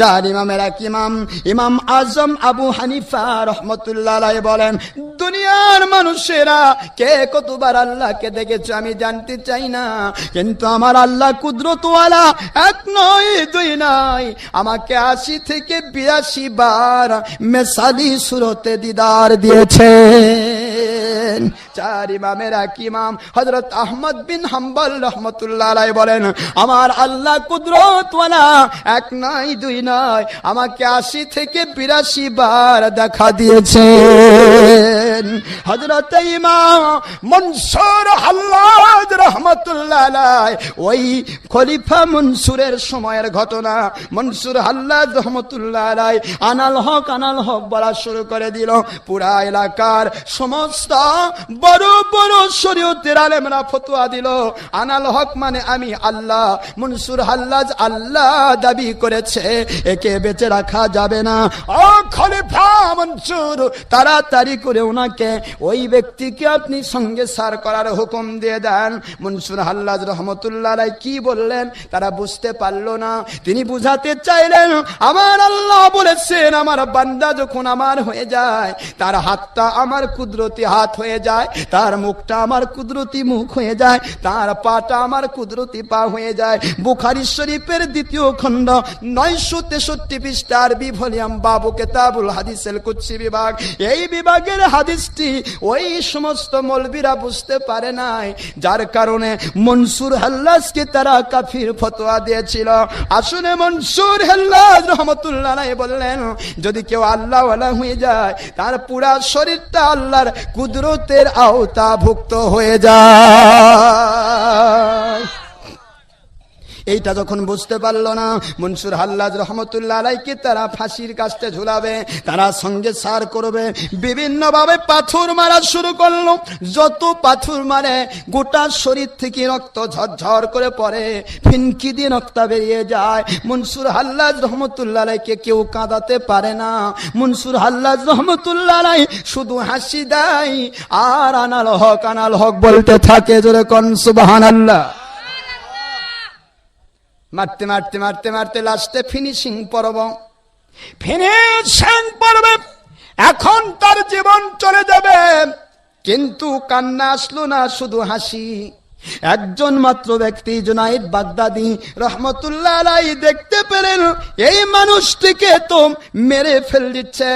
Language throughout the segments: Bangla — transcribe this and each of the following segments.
চার ইমামের এক ইমাম ইমাম আজম আবু হানিফা রহমতুল্লাহ বলেন, দুনিয়ার মানুষেরা কে কতবার আল্লাহকে দেখেছে আমি জানতে চাই না, কিন্তু আমার আল্লাহ কুদরতওয়ালা এক নয়, দুই নয়, আমাকে আশি থেকে বিরাশি বার মেসালি সুরতে দিদার দিয়েছেন চার ইমামের এক ইমাম হজরত আহমদ বিন হাম্বল রহমতুল্লাহ রায় বলেন, আমার আল্লাহ কুদরতওয়ালা, এক নাই, দুই নয় আমাকে আশি থেকে বিরাশি বার দেখা দিয়েছেন হজরত মনসুর হাল্লাজ রহমতুল্লাহ ওই খলিফা মনসুরের সময়ের ঘটনা। মনসুর হাল্লাজ রহমতুল্লাহ আনাল হক আনাল হক বলা শুরু করে দিল। পুরা এলাকার সমস্ত বড় বড় শরীয়তের আলেমরা ফতোয়া দিল। আনাল হক মানে আমি আল্লাহ, মনসুর হাল্লাজ আল্লাহ দাবি করেছে, একে বেঁচে রাখা যাবে না। ও খলিফা মনসুর, তাড়াতাড়ি করে ওনাকে ওই ব্যক্তিকে আপনি সঙ্গে সার করার হুকুম দিয়ে দেন। মনসুর হাল্লাজ রহমতুল্লাহ আলাই কি বললেন? তারা বুঝতে পারল না। তিনি বুঝাতে চাইলেন, আমার আল্লাহ বলেছেন, আমার বান্দা যখন আমার হয়ে যায়, তার হাতটা আমার কুদরতি হাত হয়ে যায়, তার মুখটা আমার কুদরতি মুখ হয়ে যায়, তার পাটা আমার কুদরতি পা হয়ে যায়। বুখারি শরীফের দ্বিতীয় খণ্ড, নয়শো তেষট্টি পৃষ্ঠার বিভলিয়াম বাবু কেতাবুল হাদিসেল কুচ্ছি বিভাগ। এই বিভাগের হাদিসটি ওই সমস্ত মলবিরা বুঝতে পারে নাই। যার কারণে মনসুর হাল্লাসকে তারা কাফির ফতোয়া দিয়েছিল। আসলে মনসুর হাল্লাস রহমতুল্লাহ বললেন, যদি কেউ আল্লাহ হয়ে যায়, তার পুরা শরীরটা আল্লাহর কুদরতের আওতাভুক্ত হয়ে যায়। এইটা যখন বুঝতে পারল না, মনসুর হাল্লাজ রহমতুল্লাহ আলাইকে তারা ফাঁসির কাছতে ঝুলাবে, তারা সঙ্গে সার করবে। বিভিন্ন ভাবে পাথর মারা শুরু করল। যত পাথর মারে, গোটা শরীর থেকে রক্ত ঝরঝর করে পড়ে। ফিনকি দিয়ে রক্ত বেরিয়ে যায়। মনসুর হাল্লাজ রহমতুল্লাহ আলাইকে কেউ কাঁদাতে পারে না। মনসুর হাল্লাজ রহমতুল্লাহ আলাই শুধু হাসি দেয়। আর আনাল হক আনাল হক বলতে থাকে জোরে কন সুবাহান আল্লাহ মারতে মারতে মারতে মারতে লাস্টে ফিনিশিং পর্ব। ফিনিশিং পর্বে। এখন তার জীবন চলে যাবে। কিন্তু কান্না আসলো না, শুধু হাসি। একজন মাত্র ব্যক্তি জুনাইদ বাগদাদি রহমতুল্লাহ দেখতে পেলেন, এই মানুষটিকে তো মেরে ফেল দিচ্ছে।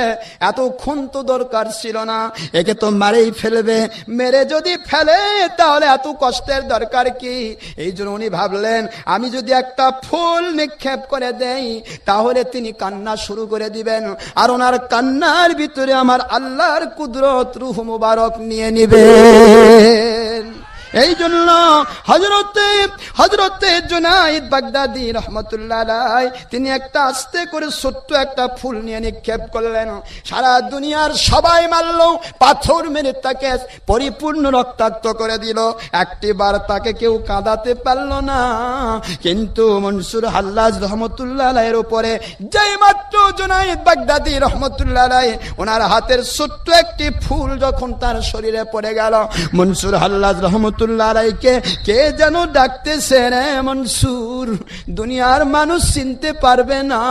এতক্ষণ তো দরকার ছিল না, একে তো মারেই ফেলবে। মেরে যদি ফেলে, তাহলে এত কষ্টের দরকার কি? এই জন্য উনি ভাবলেন, আমি যদি একটা ফুল নিক্ষেপ করে দেই, তাহলে তিনি কান্না শুরু করে দিবেন। আর ওনার কান্নার ভিতরে আমার আল্লাহর কুদরত রুহ মুবারক নিয়ে নিবেন। এই জন্য হজরতে হজরতে জুনাইদ বাগদাদি রহমতুল্লাহ তিনি একটা আস্তে করে ছোট্ট একটা ফুল নিয়ে নিক্ষেপ করলেন। সারা দুনিয়ার সবাই মারল, পাথর মেরে তাকে পরিপূর্ণ রক্তাক্ত করে দিল। একটি বার তাকে কেউ কাঁদাতে পারল না। কিন্তু মনসুর হাল্লাজ রহমতুল্লাহ আলাইয়ের উপরে যেই মাত্র জুনাইদ বাগদাদি রহমতুল্লাহ ওনার হাতের ছোট্ট একটি ফুল যখন তার শরীরে পড়ে গেল, মনসুর হাল্লাজ রহমতুল্লাহ আলাইকে কে যেন ডাকতেছে রে মনসুর? দুনিয়ার মানুষ চিনতে পারবে না।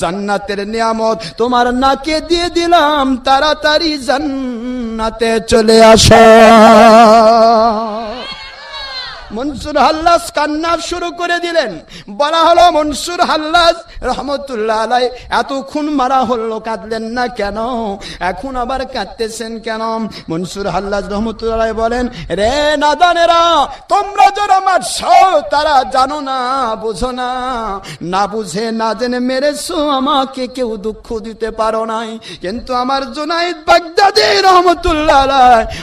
জান্নাতের নিয়ামত তোমার নাকে দিয়ে দিলাম, তাড়াতাড়ি জান্নাতে চলে আসো। মনসুর হাল্লাস কান্না শুরু করে দিলেন। বলা হলো, মনসুর হাল্লাস রহমতুল্লাহ আলাই, এতক্ষণ মারা হলো, কাঁদলেন না কেন? এখন আবার কাঁদতেছেন কেন? মনসুর হাল্লাস রহমতুল্লাহ বলেন, রে নাদানেরা, তোমরা যারা মারছ, তারা জানো না, বুঝো না। না বুঝে, না জেনে মেরেছো, আমাকে কেউ দুঃখ দিতে পারো নাই। কিন্তু আমার জোনাইদ বাগদাদি রহমতুল্লাহ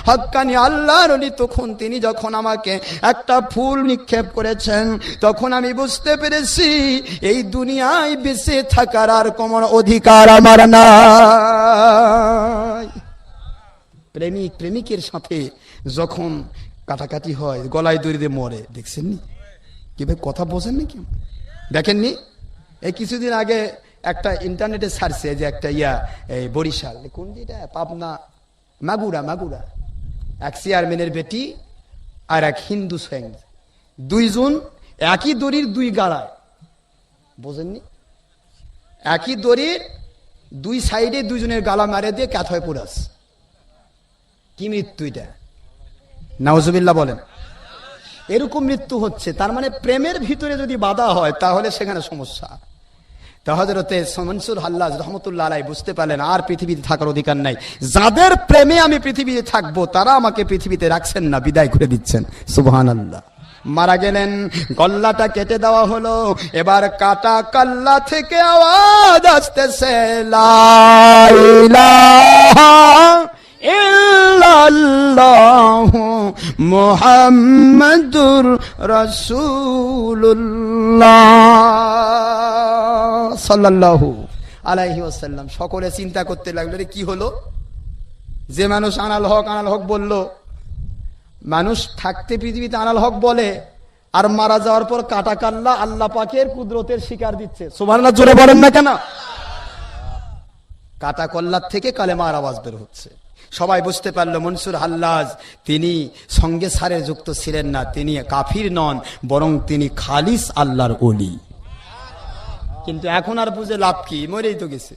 হক্কানি আল্লাহর তখন তিনি যখন আমাকে একটা ফুল নিক্ষেপ করেছেন। তখন আমি বুঝতে পেরেছি, এই দুনিয়ায় বেঁচে থাকার আর কোন অধিকার আমার নাই। প্রেমিক, প্রেমিকের সাথে যখন কাটাকাটি হয়, গলায় দড়ি দিয়ে মরে দেখছেন নি কীভাবে কথা বোঝেন নি কেউ দেখেননি? এই কিছুদিন আগে একটা ইন্টারনেটে সার্চে যে একটা ইয়া, এই বরিশাল কোন যেটা পাবনা, মাগুরা মাগুরা। এক চেয়ারম্যানের বেটি আর এক হিন্দু সৈন্য দুইজন একই দড়ির দুই গাড়ায়। বোঝেননি? একই দড়ির দুই সাইডে দুইজনের গালা মারে দিয়ে ক্যাথ হয়ে পুরাস কি মৃত্যু এটা? নাউজুবিল্লাহ বলেন। এরকম মৃত্যু হচ্ছে, তার মানে প্রেমের ভিতরে যদি বাধা হয়, তাহলে সেখানে সমস্যা। তা হজরতে মনসুর হাল্লাজ রহমতুল্লাহ আলাই বুঝতে পারলেন, আর পৃথিবীতে থাকার অধিকার নাই। যাদের প্রেমে আমি পৃথিবীতে থাকব, তারা আমাকে পৃথিবীতে রাখছেন না, বিদায় করে দিচ্ছেন। সুবহান আল্লাহ মারা গেলেন, গল্লাটা কেটে দেওয়া হলো, এবার কাটা কাল্লা থেকে আওয়াজ আসতেছে মুহাম্মাদুর রাসূলুল্লাহ সাল্লাল্লাহু আলাইহি সকলে চিন্তা করতে লাগল রে কি হলো? যে মানুষ আনাল হক আনাল হক বলল, মানুষ থাকতে পৃথিবীতে আনাল হক বলে, আর মারা যাওয়ার পর কাটা কাল্লা আল্লাহ পাকের কুদরতের শিকার দিচ্ছে। সুবহানাল্লাহ, জোরে বলেন না কেন? কাটা কল্লার থেকে কালেমার আওয়াজ বের হচ্ছে। সবাই বুঝতে পারল মনসুর হাল্লাজ তিনি সঙ্গে সারে যুক্ত ছিলেন না, তিনি কাফির নন, বরং তিনি খালিস আল্লাহর অলি কিন্তু এখন আর বুঝে লাভ কি? মরেই তো গেছে।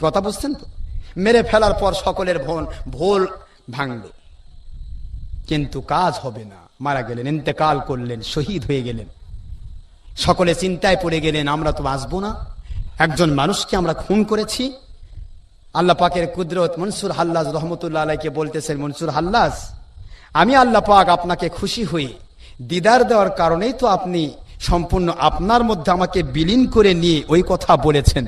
কথা বুঝছেন তো? মেরে ফেলার পর সকলের ভোল ভোল ভাঙল। কিন্তু কাজ হবে না। মারা গেলেন, ইন্তেকাল করলেন, শহীদ হয়ে গেলেন। সকলে চিন্তায় পড়ে গেলেন, আমরা তো বাঁচবো না। একজন মানুষকে আমরা খুন করেছি আল্লাহ পাকের কুদরত মনসুর হাল্লাস রহমতুল্লাহ আলাইকে বলতেছেন, মনসুর হাল্লাজ, আমি আল্লাহ পাক আপনাকে খুশি হয়ে দিদার দেওয়ার কারণেই তো আপনি সম্পূর্ণ আপনার মধ্যে আমাকে বিলীন করে নিয়ে ওই কথা বলেছেন।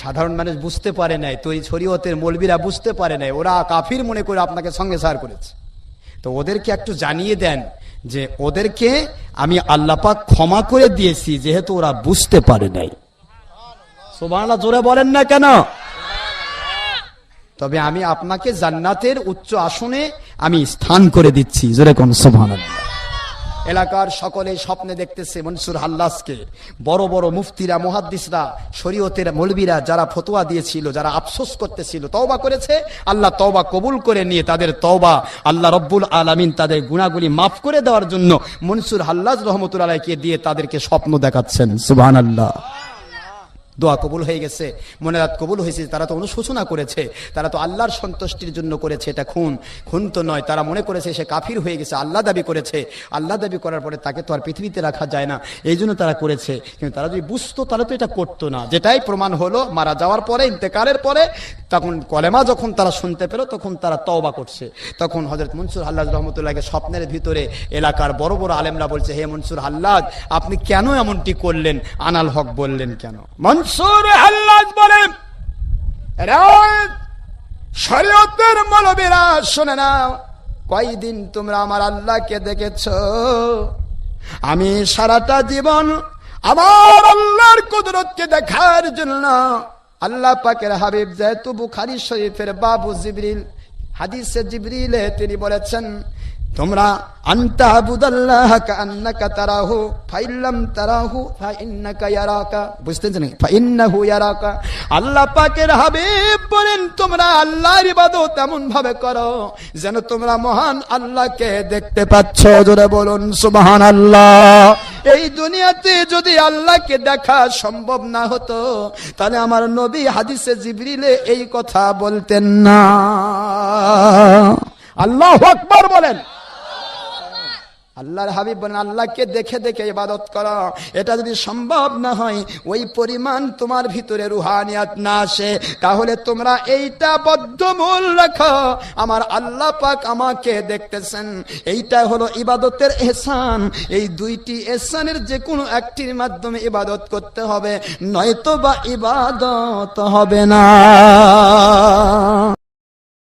সাধারণ মানুষ বুঝতে পারে নাই, তো এই শরীয়তের মলবিরা বুঝতে পারে নাই, ওরা কাফির মনে করে আপনাকে সঙ্গে সার করেছে। তো ওদেরকে একটু জানিয়ে দেন যে ওদেরকে আমি আল্লাপাক ক্ষমা করে দিয়েছি, যেহেতু ওরা বুঝতে পারে নাই। সোবাংলা জোরে বলেন না কেন? তবে আমি আপনাকে জান্নাতের উচ্চ আসনে আমি স্থান করে দিচ্ছি। জোরে কোন এলাকার সকলে স্বপ্নে দেখতেছে মনসুর হাল্লাসকে। বড় বড় মুফতিরা, মুহাদ্দিসরা, শরীয়তের মৌলবীরা যারা ফতোয়া দিয়েছিল, যারা আফসোস করতেছিল, তওবা করেছে, আল্লাহ তওবা কবুল করে নিয়ে তাদের তওবা আল্লাহ রব্বুল আলামিন তাদের গুণাগুলি মাফ করে দেওয়ার জন্য মনসুর হাল্লাজ রহমতুল্লাহকে দিয়ে তাদেরকে স্বপ্ন দেখাচ্ছেন। সুবহানাল্লাহ। দোয়া কবুল হয়ে গেছে মনে রাত কবুল হয়েছে, তারা তো অনুশোচনা করেছে, তারা তো আল্লাহর সন্তুষ্টির জন্য করেছে, এটা খুন খুন তো নয়, তারা মনে করেছে সে কাফির হয়ে গেছে, আল্লাহ দাবি করেছে, আল্লাহ দাবি করার পরে তাকে তো আর পৃথিবীতে রাখা যায় না, এই জন্য তারা করেছে, কিন্তু তারা যদি বুঝতো তাহলে তো এটা করতো না, যেটাই প্রমাণ হলো, মারা যাওয়ার পরে ইন্তেকারের পরে, তখন কলেমা যখন তারা শুনতে পেল, তখন তারা তওবা করছে, তখন হজরত মনসুর হাল্লাজ রহমতুল্লাহকে স্বপ্নের ভিতরে এলাকার বড় বড় আলেমরা বলছে, হে মনসুর হাল্লাজ, আপনি কেন এমনটি করলেন? আনাল হক বললেন কেন? মনসুর হাল্লাজ বলেন "রাত, শরীয়তের মলবেরা শোনে না কয়দিন তোমরা আমার আল্লাহকে দেখেছ? আমি সারাটা জীবন আমার আল্লাহর কুদরতকে দেখার জন্য আল্লাহ পাকের হাবিব যেহেতু বুখারি শরীফের বাবু জিবরিল হাদিসে জিবরিলে তিনি বলেছেন তোমরা আল্লাহ বলেন, তোমরা আল্লাহর করো যেন তোমরা মহান আল্লাহকে দেখতে পাচ্ছ। জোরে বলুন, সুবহানাল্লাহ। এই দুনিয়াতে যদি আল্লাহকে দেখা সম্ভব না হতো, তাহলে আমার নবী হাদিসে জিবরিলে এই কথা বলতেন না। আল্লাহ আকবার বলেন। আল্লাহর হাবিব বলেন, আল্লাহকে দেখে দেখে ইবাদত করো। এটা যদি সম্ভব না হয়, ওই পরিমাণ তোমার ভিতরে রুহানিয়াত না আসে। তাহলে তোমরা এইটা বদ্ধমূল রাখো। আমার আল্লাহ পাক আমাকে দেখতেছেন। এইটা হলো ইবাদতের এহসান। এই দুইটি এহসানের যে কোনো একটির মাধ্যমে ইবাদত করতে হবে নয়তো বা ইবাদত হবে না।